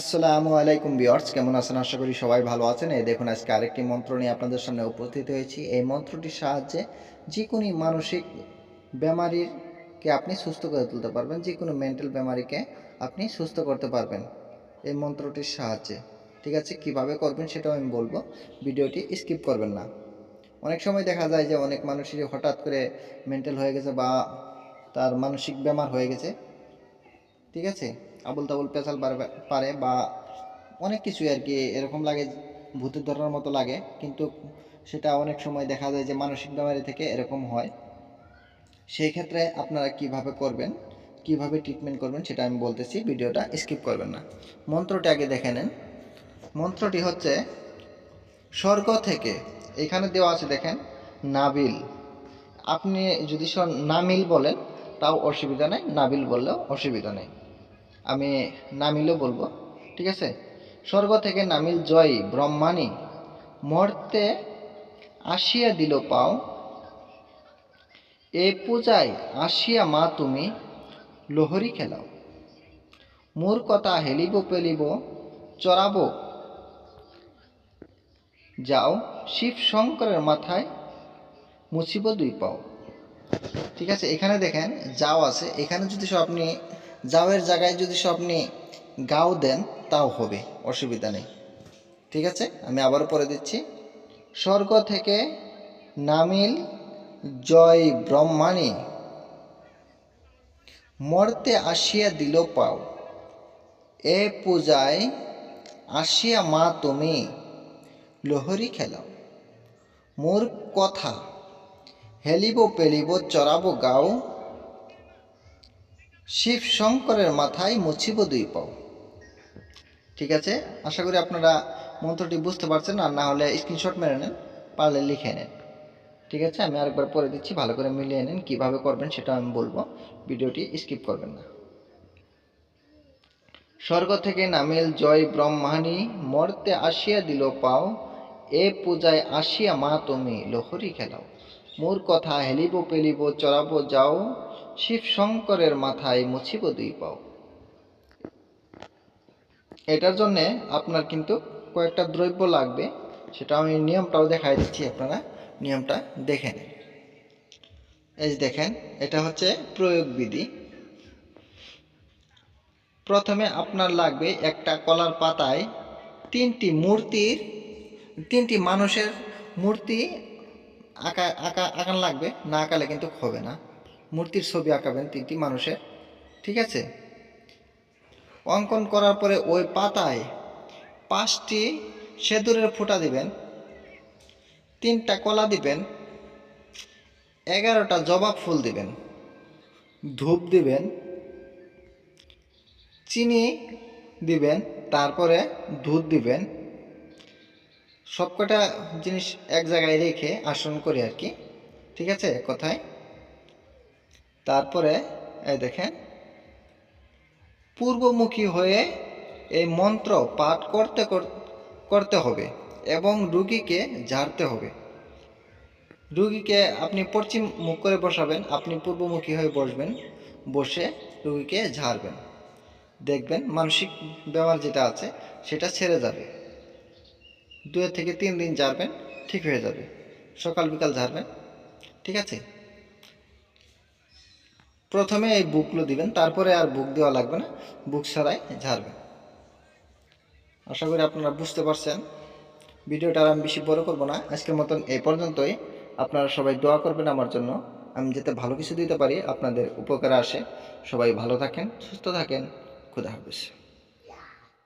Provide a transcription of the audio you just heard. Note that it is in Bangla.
আসসালামু আলাইকুম বিয়ার্স কেমন আছেন? আশা করি সবাই ভালো আছেন। এই দেখুন, আজকে আরেকটি মন্ত্র নিয়ে আপনাদের সামনে উপস্থিত হয়েছি। এই মন্ত্রটির সাহায্যে যে কোনো মানসিক বেমারিকে আপনি সুস্থ করে তুলতে পারবেন যে কোনো মেন্টাল বেমারিকে আপনি সুস্থ করতে পারবেন এই মন্ত্রটির সাহায্যে। ঠিক আছে, কীভাবে করবেন সেটাও আমি বলব। ভিডিওটি স্কিপ করবেন না। অনেক সময় দেখা যায় যে অনেক মানুষেরই হঠাৎ করে মেন্টাল হয়ে গেছে বা তার মানসিক বেমার হয়ে গেছে। ঠিক আছে? আবুল তাবুল পেঁচাল পারে- বা অনেক কিছুই আর কি, এরকম লাগে, ভূতের ধরার মতো লাগে। কিন্তু সেটা অনেক সময় দেখা যায় যে মানসিক বেমারি থেকে এরকম হয়। সেই ক্ষেত্রে আপনারা কীভাবে করবেন, কীভাবে ট্রিটমেন্ট করবেন সেটা আমি বলতেছি, ভিডিওটা স্কিপ করবেন না। মন্ত্রটি আগে দেখে নেন। মন্ত্রটি হচ্ছে, স্বর্গ থেকে, এখানে দেওয়া আছে দেখেন, নাবিল। আপনি যদি নামিল বলেন, তাও অসুবিধা নেই, নাবিল বললেও অসুবিধা নেই। আমি নামিলও বলব, ঠিক আছে? স্বর্গ থেকে নামিল জয়, ব্রহ্মাণী। মর্তে আসিয়া দিল পাও, এ পূজায় আসিয়া মা তুমি লোহরি খেলাও। মোর কথা হেলিব পেলিব, চড়াব। যাও, শিব শঙ্করের মাথায় মুছিব দুই পাও। ঠিক আছে, এখানে দেখেন, যাও আছে। এখানে যদি সব আপনি যাওয়ের জায়গায় যদি সব আপনি গাও দেন, তাও হবে, অসুবিধা নেই। ঠিক আছে? আমি আবারও পরে দিচ্ছি। স্বর্গ থেকে নামিল জয় ব্রহ্মাণী। মর্তে আসিয়া দিল পাও। এ পূজায় আসিয়া মা তুমি লোহরি খেলাও। মোর কথা হেলিব পেলিব চড়াব গাও। শিব শঙ্করের মাথায় মুছিব দুই পাও। ঠিক আছে? আশা করি আপনারা মন্ত্রটি বুঝতে পারছেন, আর না হলে স্ক্রিনশট মেরে নেন, পারলে লিখে নেন। ঠিক আছে? আমি আরেকবার পরে দিচ্ছি, ভালো করে মিলিয়ে নেন, কীভাবে করবেন সেটা আমি বলব। ভিডিওটি স্কিপ করবেন না। স্বর্গ থেকে নামিল জয় ব্রহ্মাণী, মর্তে আসিয়া দিল পাও, এ পূজায় আসিয়া মা তুমি লোহরি খেলাও। মোর কথা হেলিব পেলিব, চড়াবো যাও শিব শঙ্করের মাথায় মুছিব দুই পাও। এটার জন্যে আপনার কিন্তু কয়েকটা দ্রব্য লাগবে, সেটা আমি নিয়মটাও দেখাই দিচ্ছি আপনারা, নিয়মটা দেখে নিন এই দেখেন, এটা হচ্ছে প্রয়োগ বিধি। প্রথমে আপনার লাগবে একটা কলার পাতায় তিনটি মূর্তির, তিনটি মানুষের মূর্তি আঁকা আঁকা, আঁকান লাগবে, না আঁকালে কিন্তু হবে না। মূর্তির ছবি আঁকাবেন তিনটি মানুষের, ঠিক আছে? অঙ্কন করার পরে ওই পাতায় পাঁচটি সেঁদুরের ফোঁটা দিবেন, তিনটা কলা দিবেন, এগারোটা জবা ফুল দিবেন, ধূপ দিবেন, চিনি দিবেন, তারপরে দুধ দিবেন সবকটা জিনিস এক জায়গায় রেখে আসন করে আর কি, ঠিক আছে কথায়? তারপরে, এই দেখেন, পূর্বমুখী হয়ে এই মন্ত্র পাঠ করতে করতে হবে এবং রুগীকে ঝাড়তে হবে। রুগীকে আপনি পশ্চিম মুখ করে বসাবেন, আপনি পূর্বমুখী হয়ে বসবেন, বসে রুগীকে ঝাড়বেন। দেখবেন মানসিক ব্যবহার যেটা আছে, সেটা ছেড়ে যাবে। দুই থেকে তিন দিন ঝাড়বেন, ঠিক হয়ে যাবে। সকাল, বিকাল ঝাড়বেন, ঠিক আছে? প্রথমে এই বুকগুলো দিবেন, তারপরে আর বুক দেওয়া লাগবে না, বুক ছাড়াই ঝাড়বেন। আশা করি আপনারা বুঝতে পারছেন। ভিডিওটা আর আমি বেশি বড় করব না, আজকের মতন এই পর্যন্তই। আপনারা সবাই দোয়া করবেন আমার জন্য। আমি যাতে ভালো কিছু দিতে পারি, আপনাদের উপকারে আসে। সবাই ভালো থাকেন, সুস্থ থাকেন। খুদা হাফিজ।